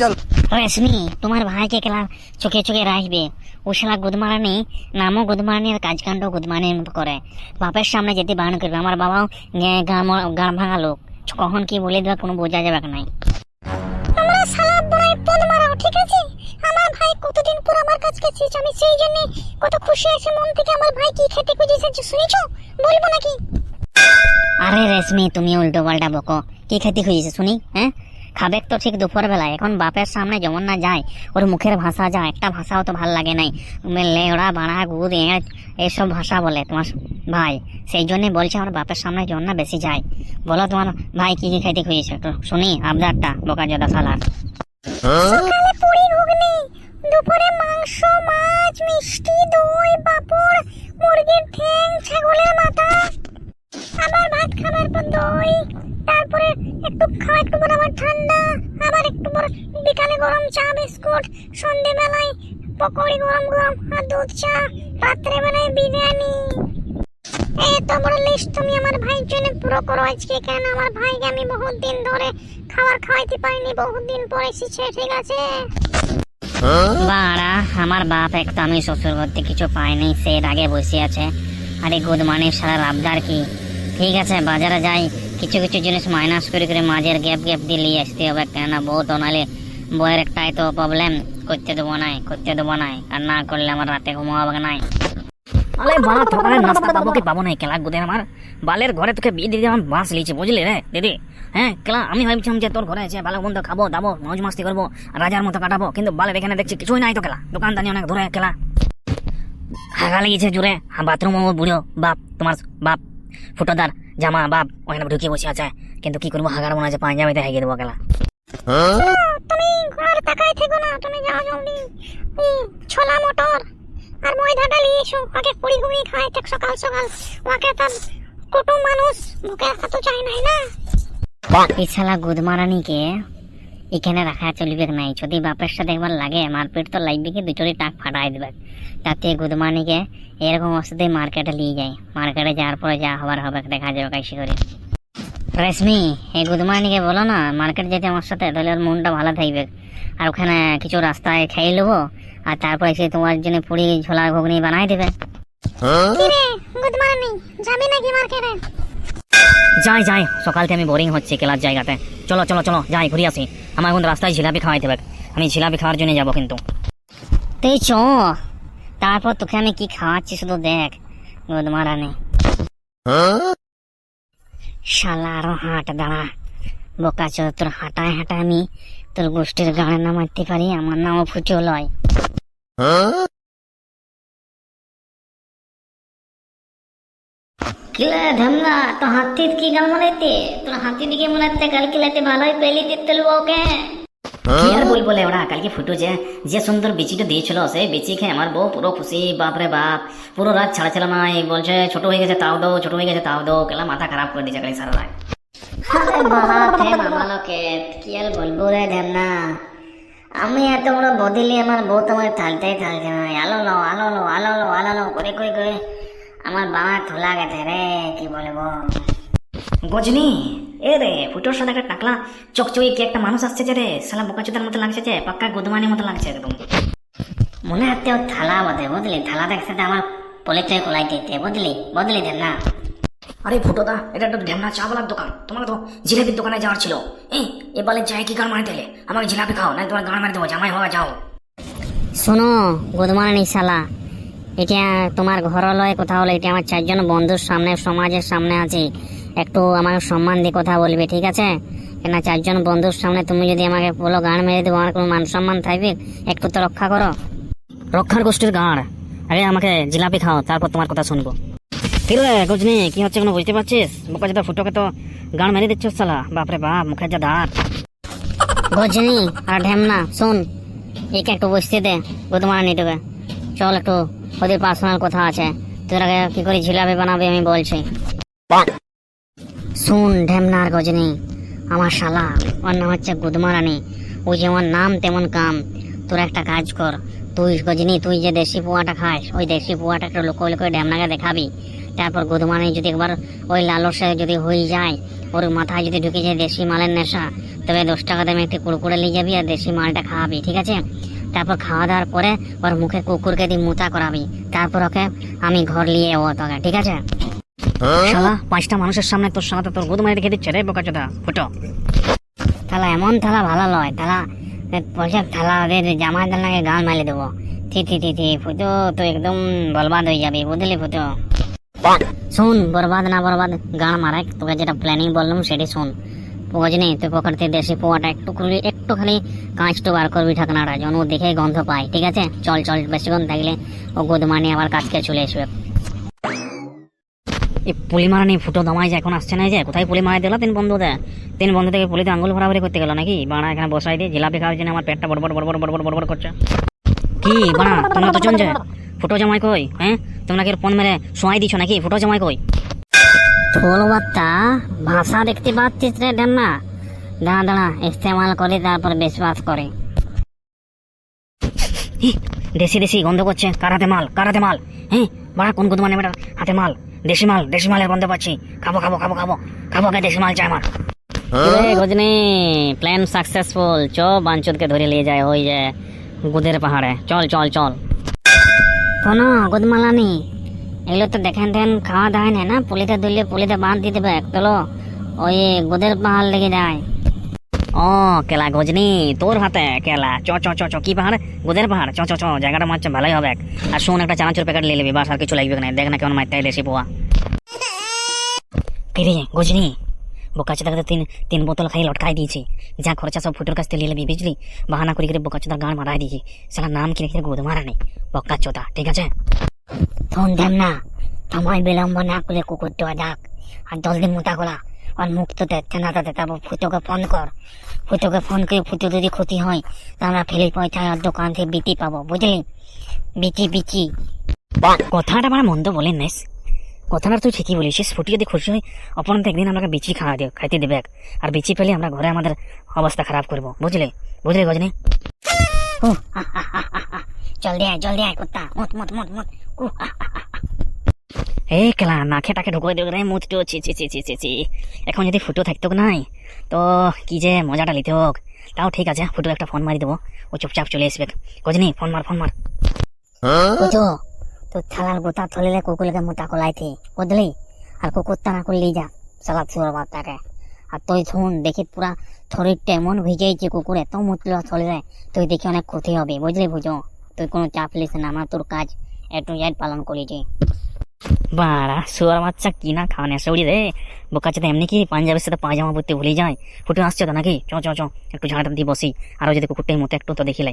चल রেশমি তোমার ভাইকে কেলা চোখে চোখে রাখবে। ও শালা গুদমারানি নামও গুদমারানি আর কাজকাণ্ড করে। বাপের সামনে যেতে বারণ করবে। আমার বাবাও গান ভাঙা লোক। কখন কি বলে দেওয়া কোনো বোঝা যাবে নাই তোমরা শালা বড়াই পদ মারাও ঠিক আছে? আমার ভাই কতদিন পর আমার কাছে আমি সেই জন্য কত খুশি আছি মন থেকে আমার ভাই কি খেতে খুঁজেছে শুনেছো? বলব নাকি? আরে রেশমি তুমি উল্টো পাল্টা বকো। কি খেতে খুঁজেছে শুনি হ্যাঁ? খাবে তো ঠিক দুপুর বেলায় এখন বাপের সামনে যেমন না যায়, ওর মুখের ভাষা যা, একটা ভাষাও তো ভালো লাগে নাই। লেওড়া, বাড়া, গুদ এঁড় এইসব ভাষা বলে তোমার ভাই। সেই জন্যই বলছে আমার বাপের সামনে যেমন না বেশি যায়। বলো তোমার ভাই কি কি খাইতে খুঁজেছে? একটু শুনি, আবদারটা, বোকা জদা সালার। দুপুরে মাংস, মাছ, মিষ্টি, দই, পাপড়, মুরগির ঠ্যাং, ছাগলের মাথা। আবার ভাত খাবার পর দই একটু খাওয়া একটু পর আবার ঠান্ডা। আবার একটু পর বিকালে গরম চা, বিস্কুট, সন্ধেবেলায় পকোড়ি গরম গরম আর দুধ চা রাত্রে বেলায় বিরিয়ানি। এত বড় লিস্ট তুমি আমার ভাইয়ের জন্য পুরো করো আজকে, কেন আমার ভাইকে আমি বহুত দিন ধরে খাবার খাওয়াইতে পারিনি বহুত দিন পরে এসেছে, ঠিক আছে? বাড়া, আমার বাপ একটা আমি শ্বশুর করতে কিছু পাইনি সে আগে বসে আছে। আরে গুড মর্নিং সারা আবদার কি? ঠিক আছে, বাজারে যাই। কিছু কিছু জিনিস মাইনাস করে করে মাঝের গ্যাপ গ্যাপ দিয়ে নিয়ে আসতে হবে, কেননা বউ তো নালে বইয়ের একটাই তো প্রবলেম করতে দেবো নাই করতে দেবো নাই আর না করলে আমার রাতে ঘুমাবে নাই আরে বাড়া সকালে নাস্তা পাবো কি পাবো নাই কেলা গুদের আমার। বালের ঘরে তোকে বিয়ে দিদি আমার বাঁশ লিয়েছে বুঝলি রে, দিদি? হ্যাঁ কেলা আমি ভাবছিলাম যে তোর ঘরে আছে ভালো মন্দ খাব, দাবো মৌজ মাস্তি করব রাজার মতো কাটাবো, কিন্তু বালের এখানে দেখছি কিছুই নাই তো কেলা দোকানদানি অনেক ধরে কেলা হাগা লেগেছে জুড়ে, বাথরুম বুড়ো বাপ, তোমার বাপ, ফুটোদার। জামা বাপ ওখানে ঢুকিয়ে বসে আছে। কিন্তু কি করব হাগার মনে আছে পাঞ্জাবিতে হেগে দেবো গেলা তুমি আর থেকো না তুমি যাও জলদি। ছোলা মটর আর ময়দাটা নিয়ে এসো ওকে পুরি ঘুমিয়ে খায় ঠিক সকাল সকাল। ওকে তার কুটুম মানুষ মুখে তো চাই নাই না। এই শালা গুদমারানিকে এখানে রাখা চলবে নাই। যদি বাপের সাথে একবার লাগে মারপিট তো লাগবে কি? দুচরি টাক ফাটাই দেবে। তাতে গুদমানিকে এরকম অবস্থাতে মার্কেটে নিয়ে যায়। মার্কেটে যাওয়ার পরে যা হবার হবে দেখা যাবে কাশি করে। রেশমি এই গুদমানিকে বলো না মার্কেট যেতে আমার সাথে তাহলে ওর মনটা ভালো থাকবে। আর ওখানে কিছু রাস্তায় খেয়ে নেব আর তারপরে সে তোমার জন্য পুরি ঝোলা ঘুগনি বানাই দেবে। যাই যাই সকাল থেকে আমি বোরিং হচ্ছে খেলার জায়গাতে। চলো চলো চলো, যাই, ঘুরে আসি। আমার এখন রাস্তায় জিলাপি খাওয়াইতে হবে আমি জিলাপি খাওয়ার জন্য যাব কিন্তু। তুই চ। তারপর তোকে আমি কি খাওয়াচ্ছি শুধু দেখ। গুদমারানি শালা আরও হাট, দাঁড়া। বোকা চো তোর হাঁটায় হাঁটায় আমি তোর গোষ্ঠীর গাড়ি নামাইতে পারি, আমার নামও ফুচো লয় ধামলা তো হাতিত কি গাল মারাইতে তোর হাতি দিকে মনে হচ্ছে কাল কিলাতে ভালোই পেলি দিতে ওকে। আর বলব লে ওরা, কালকে ফুটো যে যে সুন্দর বিচিটা দিয়েছিল সেই বিচি খেয়ে আমার বউ পুরো খুশি বাপরে বাপ। পুরো রাত ছাড়া ছিল না বলছে ছোট হয়ে গেছে তাও দো ছোট হয়ে গেছে তাও দো কেলা মাথা খারাপ করে দিয়েছে কালি সারা রাত। কি আর বলব রে ধ্যানা আমি এত বড় বদিলি, আমার বউ তোমার থালতেই থালছে না আলো লো আলো লো আলো লো আলো লো করে করে করে। আমার বাবা থোলা গেছে রে কি বলব গজনি এ রে ফুটোর সাথে একটা টাকলা চকচকে কি একটা মানুষ আসছে যে রে? সালা বোকাচোদার মতো লাগছে যে পাক্কা গুদমানির মতো লাগছে একদম। মনে হচ্ছে ও থালা বদে বুঝলি? থালাটা একসাথে আমার পলিটাই কোলাই দিতে বুঝলি? বদলি দেন না। আরে ফুটোদা এটা একটা ঢ্যামনা চাওয়ালার দোকান। তোমার তো জিলাপির দোকানে যাওয়ার ছিল। এই এ বলে যাই কি গান মারি দিলে আমাকে জিলাপি খাও না তোমার গান মারি দেবো জামাই হওয়া যাও। শোনো গুদমানি শালা। এটা তোমার ঘর লয় কথা হলো এটা আমার চারজন বন্ধুর সামনে, সমাজের সামনে আছে। একটু আমাকে সম্মান দিয়ে কথা বলবে, ঠিক আছে? কেন চারজন বন্ধুর সামনে তুমি যদি আমাকে বলো গান মেরে দেবো, আমার কোনো মান সম্মান থাকবে? একটু তো রক্ষা করো। রক্ষার গোষ্ঠীর গাঁড় আরে, আমাকে জিলাপি খাও, তারপর তোমার কথা শুনব। ঠিক রে গজনি কি হচ্ছে কোনো বুঝতে পারছিস? বোকা যেটা ফুটোকে তো গান মেরে দিচ্ছ সালা বাপরে বাপ, মুখের যা দাঁত গজনি আর ঢেমনা, শোন। একে একটু বসতে দে গুদমারা নিটুকে চল একটু ওদের পার্সোনাল কথা আছে। তোরা কি করে ঝিলাবে বানাবে আমি বলছি। শুন ঢেমনার গজনি আমার শালা ওর নাম হচ্ছে গুদমারানি। ওই যেমন নাম তেমন কাম। তোর একটা কাজ কর তুই গজনি তুই যে দেশি পোয়াটা খাস ওই দেশি পোয়াটা একটু লোক লোক ঢেমনাকে দেখাবি। তারপর গুদমানি যদি একবার ওই লালসে যদি হয়ে যায় ওর মাথায় যদি ঢুকে যায় দেশি মালের নেশা তবে দশ টাকা দামে একটি কুড়কুড়ে নিয়ে যাবি আর দেশি মালটা খাওয়াবি ঠিক আছে? তারপর খাওয়া দাওয়ার পরে ওর মুখে কুকুরকে দিয়ে মুতা করাবি। তারপর ওকে আমি ঘর নিয়ে যাব তোকে ঠিক আছে? শালা পাঁচটা মানুষের সামনে তোর সাথে তোর গুদমানি রেখে দিচ্ছে রে বোকা চোদা ফুটো। থালা এমন থালা ভালো লয় থালা বলছে থালা ওদের জামাই দালাকে গাল মালে দেবো। থি থি থি থি ফুটো তো একদম বরবাদ হয়ে যাবে বুঝলি ফুটো? শুন বরবাদ না বরবাদ গান মারাই তোকে যেটা প্ল্যানিং বললাম সেটি শুন। পোজ নেই তুই পকেটতে দেশে পোয়াটা একটু খুলি একটুখানি কাঁচটু বার করবি ঢাকনাটা যেন ও দেখে গন্ধ পায়, ঠিক আছে? চল চল বেশিক্ষণ থাকলে ও গোদমানি আবার কাছকে চলে আসবে। এই পুলি মারা নেই, ফুটো দমাই যে এখন আসছে না যে, কোথায় পুলি মারা দিলা তিন বন্ধু দেয় তিন বন্ধু থেকে পুলিতে আঙুল ভরাভরি করতে গেল নাকি? বাড়া এখানে বসাই দিয়ে জিলাপি খাওয়ার জন্য আমার পেটটা বড় বড় বড় বড় বড় বড় করছে। কি, বাড়া, তোমরা তো চলছে ফুটো জামাই কই হ্যাঁ? তোমরা কি পণ মেরে শোয়াই দিছো নাকি? ফুটো জামাই কই? বাচ্চা ভাষা দেখতে পাচ্ছিস রে ডান্না। দাঁড়া দাঁড়া ইস্তেমাল করে তারপর বিশ্বাস করে। দেশি দেশি গন্ধ করছে কারাতে মাল কারাতে মাল? হ্যাঁ বাড়া কোন কোন মানে বেটা হাতে মাল দেশি মাল দেশি মালের গন্ধ পাচ্ছি। খাব খাব খাব খাব খাব কে দেশি মাল চাই আমার। রে গজনি প্ল্যান সাকসেসফুল চ বাঞ্চুদকে ধরে নিয়ে যায় ওই যে গুদের পাহাড়ে। চল চল চল। শোনো গুদমালানি এগুলো তো দেখেন দেখেন খাওয়া দাওয়া নেই না? পুলিতে ধরলে পুলিতে বাঁধ দিয়ে দেবে চলো ওই গুদের পাহাড় লেগে যায়। ও, কেলা গজনি, তোর হাতে, কেলা। চ চ চ চ, কি পাহাড়? গুদের পাহাড়? চ চ চ, জায়গাটা মারছে ভালোই হবে। আর শোন, একটা চানাচুর প্যাকেট নিয়ে নিবি, বাস, আর কিছু লাগবে না। দেখ না কেমন মারতে এসে পোয়া। ফিরে গজনি? বোকাচোদাকে তিন তিন বোতল খাই লটকাই দিয়েছি। যা খরচা সব ফুটোর কাছ থেকে নিয়ে নিবি, বুঝলি? বাহানা করে করে বোকাচোদার গান মারাই দিয়েছি। সালা নাম কিনে কিনে গোদ মারা নেই? বোকাচোদা ঠিক আছে? ফোন দেম না। সময় বিলম্ব না করে কুকুরটা ডাক আর জলদি মোটা করা। আর মুখ তো দেখছে না তারপর ফুটোকে ফোন কর। ফুটোকে ফোন করে ফুটো যদি ক্ষতি হয় তা আমরা ফেলে পয়সা আর দোকান থেকে বিটি পাবো, বুঝলি? বিটি বিচি কথাটা আমার মন্দ বলেন নাইস কথাটা তুই ঠিকই বলিস ফুটি যদি খুশি হয় অপরন্ত একদিন আমাকে বিচি খাওয়া দিও, খাইতে দেবে আর বিচি পেলে আমরা ঘরে আমাদের অবস্থা খারাপ করব, বুঝলে? বুঝলে, গজনি। জলদি আয় জলদি আয় কুত্তা। মত মত মত মত। এই কেলা নাকে টাকে ঢুকিয়ে দেবে রে ছি ছি এখন যদি ফুটো থাকতো নাই তো কি যে মজাটা নিতে হোক তাও ঠিক আছে ফুটো একটা ফোন মারি দেবো। ও চুপচাপ চলে আসবে। গজনি ফোন মার ফোন মার তো থালার গোতা থলিলে কুকুরকে মোটা কলাইতে বুঝলি আর কুকুরটা না করলেই যা সালা ছোড় বাচ্চাকে আর তুই শুন, দেখি পুরা শরীরটা এমন ভিজেছে কুকুরে তো মুতল শরীরে তুই দেখি অনেক ক্ষতি হবে, বুঝলি বুঝো? তুই কোনো চাপ লিস না, আমার তোর কাজ এ টু জেড পালন করেছি বাড়া, শুয়ার বাচ্চা কি না খাওয়ানে সৌড়ি রে? বোকাচ্ছে তো এমনি কি পাঞ্জাবের সাথে পায়জামা পরতে ভুলে যায়? ফুটে আসছে তো নাকি? চ চ চ, একটু ঝাড়টা দিয়ে বসি, আরও যদি কুকুরটাই মতো একটু তো দেখিলে